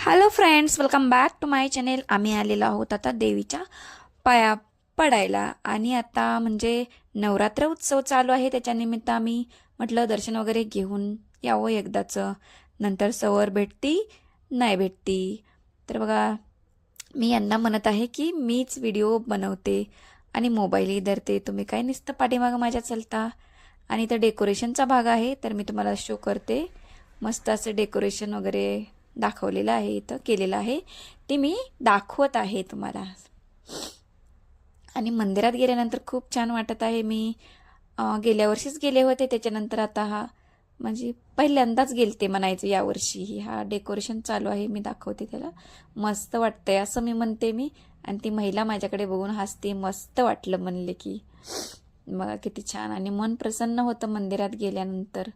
Hello friends welcome back to my channel आम्ही आलेलो आहोत आता देवीच्या पाया पडायला. आणि आता म्हणजे नवरात्र उत्सव चालू आहे. त्याच्यानिमित्त आम्ही म्हटलं दर्शन वगैरे घेऊन यावं एकदाचं. नंतर सवर भेटती नाही भेटती. तर बघा मी यांना म्हणत आहे की मीच व्हिडिओ बनवते आणि मोबाईलही धरते. तुम्ही काय नुसतं पाठीमागं माझ्या चलता? आणि इथं डेकोरेशनचा भाग आहे तर मी तुम्हाला शो करते. मस्त असं डेकोरेशन वगैरे दाखवलेलं आहे इथं केलेलं आहे. ते मी दाखवत आहे तुम्हाला. आणि मंदिरात गेल्यानंतर खूप छान वाटत आहे. मी गेल्या वर्षीच गेले होते. त्याच्यानंतर आता हा म्हणजे पहिल्यांदाच गेलते म्हणायचं यावर्षी हा डेकोरेशन चालू आहे. मी दाखवते त्याला. मस्त वाटतंय. असं मी म्हणते मी. आणि ती महिला माझ्याकडे बघून हसते. मस्त वाटलं म्हणले की. बघा किती छान. आणि मन प्रसन्न होतं मंदिरात गेल्यानंतर.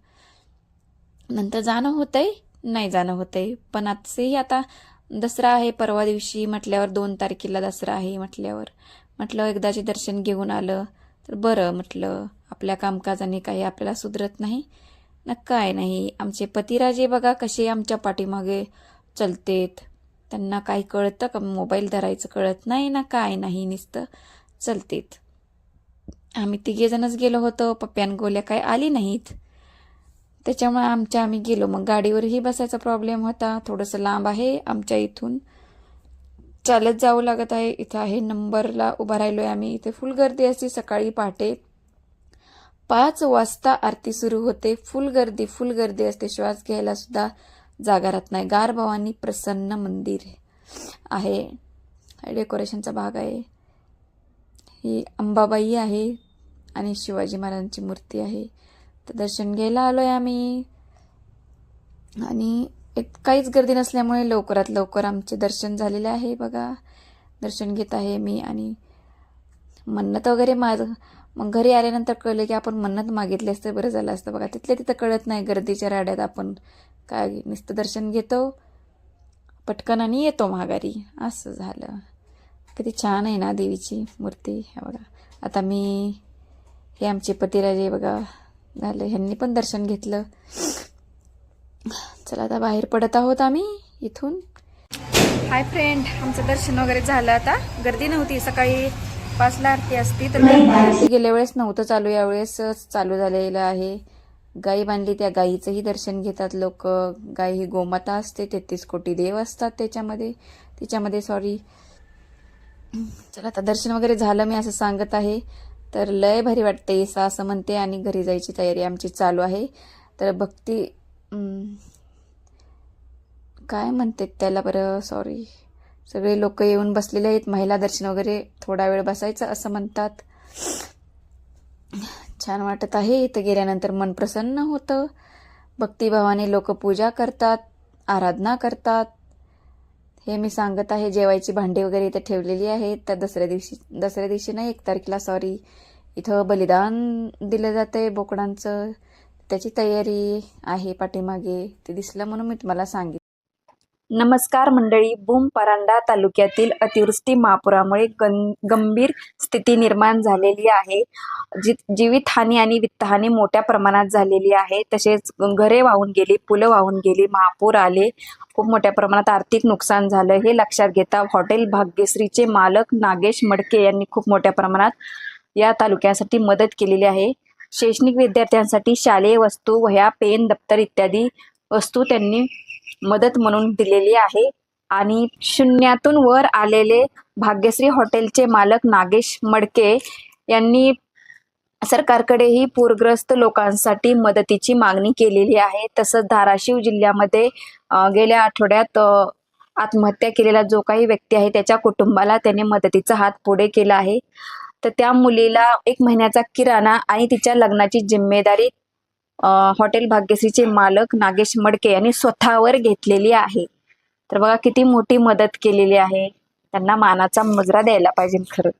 नंतर जाणं होतंय. नाही जाणं होतंय. पण आजचेही आता दसरा आहे परवा दिवशी म्हटल्यावर दोन तारखेला दसरा आहे म्हटल्यावर. म्हटलं एकदाचे दर्शन घेऊन आलं तर बरं म्हटलं. आपल्या कामकाजाने काही आपल्याला सुधरत नाही. ना काय नाही. आमचे पतिराजे बघा कसे आमच्या पाठीमागे चलतेत. त्यांना काही कळतं का? मोबाईल धरायचं कळत नाही ना काय नाही नुसतं चलतेत. आम्ही तिघेजणच गेलो होतो. पप्प्यान गोल्या काय आली नाहीत. त्याच्यामुळे आमच्या आम्ही गेलो. मग गाडीवरही बसायचा प्रॉब्लेम होता. थोडंसं लांब आहे आमच्या इथून. चालत जावं लागत आहे. इथं आहे नंबरला उभा राहिलो आहे आम्ही. इथे फुल गर्दी असते. सकाळी पहाटे पाच वाजता आरती सुरू होते. फुल गर्दी फुल गर्दी असते. श्वास घ्यायला सुद्धा जागा राहत नाही. गार भवानी प्रसन्न मंदिर आहे. डेकोरेशनचा भाग आहे. ही अंबाबाई आहे आणि शिवाजी महाराजांची मूर्ती आहे. तर दर्शन घ्यायला आलो आहे आम्ही. आणि एक काहीच गर्दी नसल्यामुळे लवकरात लवकर आमचे दर्शन झालेले आहे बघा. दर्शन घेत आहे मी आणि मन्नत वगैरे माझं मग घरी आल्यानंतर कळलं की आपण मन्नत मागितली असतं बरं झालं असतं बघा. तिथल्या तिथं कळत नाही गर्दीच्या राड्यात आपण काय नुसतं दर्शन घेतो. पटकन आणि येतो माघारी. असं झालं. किती छान आहे ना देवीची मूर्ती. हे बघा. आता मी हे आमचे पतिराजे बघा. झालं. ह्यांनी पण दर्शन घेतलं. चला आता बाहेर पडत आहोत आम्ही इथून. हाय फ्रेंड आमचं दर्शन वगैरे झालं आता. गर्दी नव्हती. सकाळी पाचला आरती असती तर गेल्या वेळेस नव्हतं चालू. यावेळेसच चालू झालेलं आहे. गाई बांधली त्या गाईचंही दर्शन घेतात लोक. गाई ही गोमाता असते. तेहतीस कोटी देव असतात त्याच्यामध्ये. तिच्यामध्ये सॉरी चला आता दर्शन वगैरे झालं मी असं सांगत आहे. तर लय भारी वाटते येसा असं म्हणते आणि घरी जायची तयारी आमची चालू आहे. तर भक्ती काय म्हणते त्याला बरं? सॉरी सगळे लोक येऊन बसलेले आहेत महिला दर्शन वगैरे थोडा वेळ बसायचं असं म्हणतात. छान वाटत आहे इथं गेल्यानंतर मन प्रसन्न होतं. भक्तिभावाने लोक पूजा करतात आराधना करतात. हे मी सांगत आहे जेवायची भांडी वगैरे इथे ठेवलेली आहे तर दसऱ्या दिवशी दसऱ्या दिवशी नाही एक तारखेला सॉरी इथं बलिदान दिलं जातंय बोकडांचं. त्याची तयारी आहे पाठीमागे. ते दिसलं म्हणून मी तुम्हाला सांगितलं. नमस्कार मंडळी बूम परांडा तालुक्यातील अतिवृष्टी महापुरामुळे गं गंभीर स्थिती निर्माण झालेली आहे. जी जीवितहानी आणि वित्तहानी मोठ्या प्रमाणात झालेली आहे. तसेच घरे वाहून गेली पुलं वाहून गेली महापूर आले. खूप मोठ्या प्रमाणात आर्थिक नुकसान झालं. हे लक्षात घेता हॉटेल भाग्यश्रीचे मालक नागेश मडके यांनी खूप मोठ्या प्रमाणात या तालुक्यासाठी मदत केलेली आहे. शैक्षणिक विद्यार्थ्यांसाठी शालेय वस्तू वह्या पेन दप्तर इत्यादी वस्तू त्यांनी मदत म्हणून दिलेली आहे. आणि शून्यातून वर आलेले भाग्यश्री हॉटेलचे मालक नागेश मडके यांनी सरकारकडेही पूरग्रस्त लोकांसाठी मदतीची मागणी केलेली आहे. तसंच धाराशिव जिल्ह्यामध्ये गेल्या आठवड्यात आत्महत्या केलेला जो काही व्यक्ती आहे त्याच्या कुटुंबाला त्याने मदतीचा हात पुढे केला आहे. तर त्या मुलीला एक महिन्याचा किराणा आणि तिच्या लग्नाची जिम्मेदारी हॉटेल भाग्यश्रीचे मालक नागेश मडके यांनी स्वतःवर घेतलेली आहे. तर बघा किती मोठी मदत केलेली आहे. त्यांना मानाचा मुजरा द्यायला पाहिजे खरं.